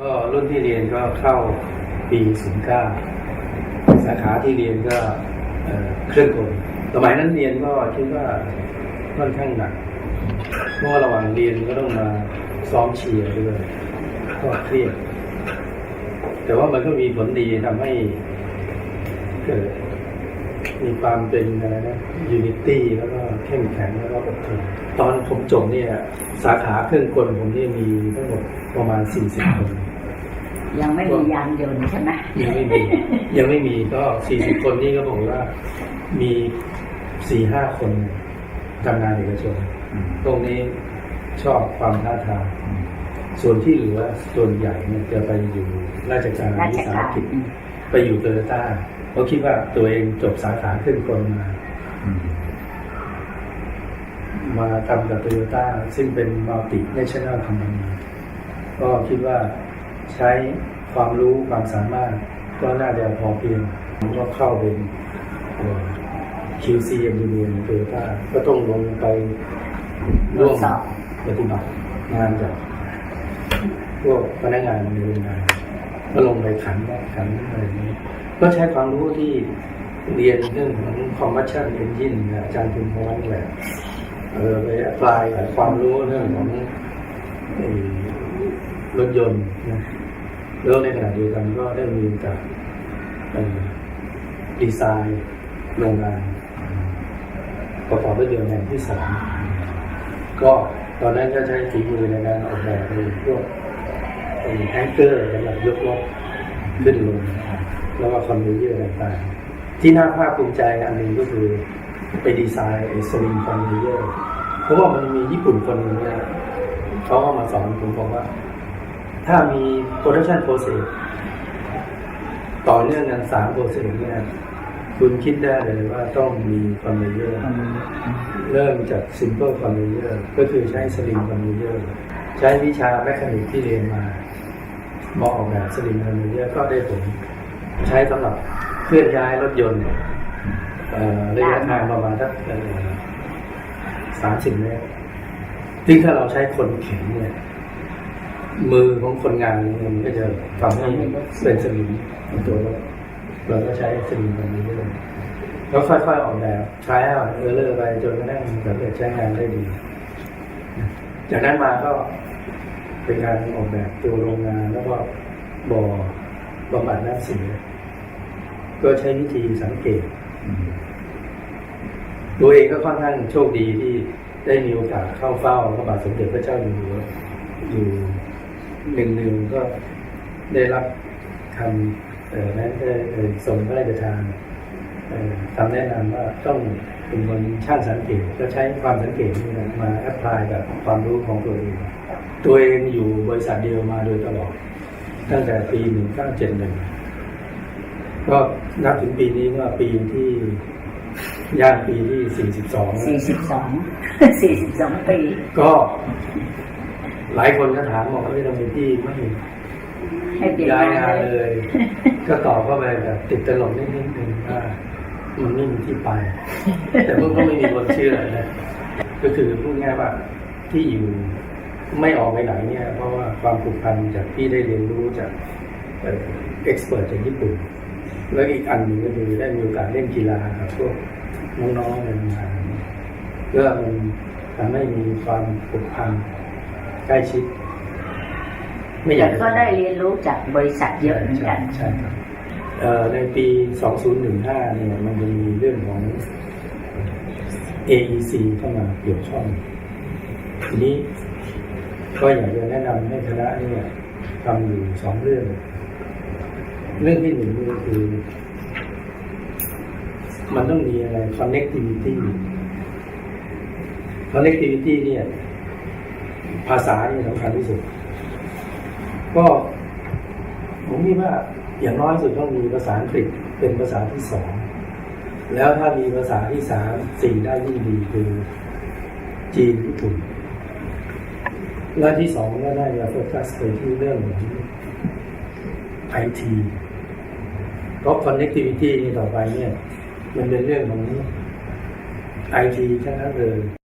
ก็รุ่นที่เรียนก็เข้าปี09สาขาที่เรียนก็เครื่องกลสมัยนั้นเรียนก็คิดว่าค่อนข้างหนักเพราะว่าระหว่างเรียนก็ต้องมาซ้อมเชียร์ด้วยก็เครียดแต่ว่ามันก็มีผลดีทำให้เกิดมีความเป็นอะไรนะยูนิตี้แล้วก็เข้มแข็งแล้วก็อดทนตอนผมจบเนี่ย สาขาเครื่องกลผมเนี่ยมีทั้งหมดประมาณ 40 คน ยังไม่มียานยนต์ใช่ไหมยังไม่มียังไม่มีก็40คนนี่ก็บอกว่ามีสี่ห้าคนทำงานเอกชนตรงนี้ชอบความท้าทายส่วนที่เหลือส่วนใหญ่เนี่ยจะไปอยู่ราชการราชวิสาหการกิจอืมไปอยู่โตโยต้าเพราะคิดว่าตัวเองจบสาขาเครื่องกลมา มาทำกับโตโยต้าซึ่งเป็นมัลติเนชั่นแนลคอมพานีก็คิดว่า ใช้ความรู้ความสามารถ ก็น่าจะพอเพียงผมก็เข้าเป็น QC Engineer ในโตโยต้าก็ต้องลงไปร่วมสอบปฏิบัติงานกับพวกพนักงานในโรงงานก็ลงไปขันว่าขันอะไรนี้ก็ใช้ความรู้ที่เรียนเรื่องของ combustion engine นอาจารย์พิมพ์พรนี่แหละเออไปอพพลายความรู้เรื่องของ รถยนต์นะแล้วในขณะเดียวกันก็ได้มีกาสเอ่อดีไซน์โรงงานประกอบรถยนต์แห่งที่สองก็ตอนนั้นก็ใช้ฝีมือในการออกแบบในพวกแองเกอร์สำหรับยกรถขึ้นลงแล้วก็คอนเวเยอร์ต่างๆ ที่น่าภาคภูมิใจอันหนึ่งก็คือไปดีไซน์ไอ้สลิงคอนเวเยอร์เพราะว่ามันมีญี่ปุ่นคนหนึ่งเนี่ยเขาก็มาสอนผมบอกว่า ถ้ามี production process ต่อเนื่องกันสาม process เนี่ย คุณคิดได้เลยว่าต้องมีคอนเวเยอร์เริ่มจาก simple conveyor ก็คือใช้สลิง conveyor ใช้วิชาแมคานิกที่เรียนมามาออกแบบสลิง conveyor ก็ได้ผลใช้สำหรับเคลื่อนย้ายรถยนต์เระยะทางประมาณสักสามสิบเมตรซึ่ถ้าเราใช้คนเข็นเนี่ย มือของคนงานมันก็จะทำให้เป็นสลิงในตัวรถเราก็ใช้สลิง conveyor แล้วค่อยๆออกแบบใช้เอาเออเลอร์ไปจนกระทั่งสำเร็จใช้งานได้ดี จากนั้นมาก็เป็นการออกแบบตัวโรงงานแล้วก็บ่อบำบัดน้ำเสียก็ใช้วิธีสังเกตตัวเองก็ค่อนข้างโชคดีที่ได้มีโอกาสเข้าเฝ้าพระบาทสมเด็จพระเจ้าอยู่หัวอยู่ หนึ่งหนึ่งก็ได้รับคำเอ่อนั้นได้เอ่อส่งพระราชทานเอ่อคำแนะนำว่าต้องเป็นคนช่างสังเกตก็ใช้ความสังเกตนี่นะมาแอพพลายกับความรู้ของตัวเอง ตัวเองอยู่บริษัทเดียวมาโดยตลอด ตั้งแต่ปี1971ก็นับถึงปีนี้ก็ปีที่ย่างปีที่42สี่สิบสองสี่สิบสองปี ก็ หลายคนก็ถามบอกว่าทำไมพี่ไม่ให้เปลี่ยนย้ายงางานนเลเลยยก็ตอบเข้าไปแบบติดตลกนิดนึงว่ามันไม่มีที่ไป แต่พวกก็ไม่มีคนเชื่อนะก็คือพูดง่ายว่าที่อยู่ไม่ออกไปไหนเนี่ย เพราะว่าความผูกพันจากที่ได้เรียนรู้จากเอ็กซ์เพรสจากญี่ปุ่น แล้วอีกอันหนึ่งก็คือได้มีโอกาสเล่นกีฬากับพวกน้องๆในโรงงานก็มันทำให้มีความผูกพัน ใกล้ชิด ไม่อยาแต่กจะก็ได้เรียนรู้จากบริษัทเยอะเหมือนกัน ใช่ครับเอ่อในปี 2015 เนี่ยมันจะมีเรื่องของ AEC เข้ามาเกี่ยวข้อง ทีนี้ก็อยากจะแนะนำให้คณะเนี่ยทำอยู่สองเรื่อง เรื่องที่หนึ่งก็คือ มันต้องมีอะไร connectivity connectivity เนี่ย ภาษาเนี่ยสำคัญที่สุด ก็ผมคิดว่าอย่างน้อยสุดต้องมีภาษาอังกฤษเป็นภาษาที่สอง แล้วถ้ามีภาษาที่สามสี่ได้ยิ่งดีคือจีนญี่ปุ่นและที่สองก็น่าจะโฟกัสไปที่เรื่องของไอทีเพราะ connectivity นี่ต่อไปเนี่ย มันเป็นเรื่องของไอทีทั้งนั้นเลย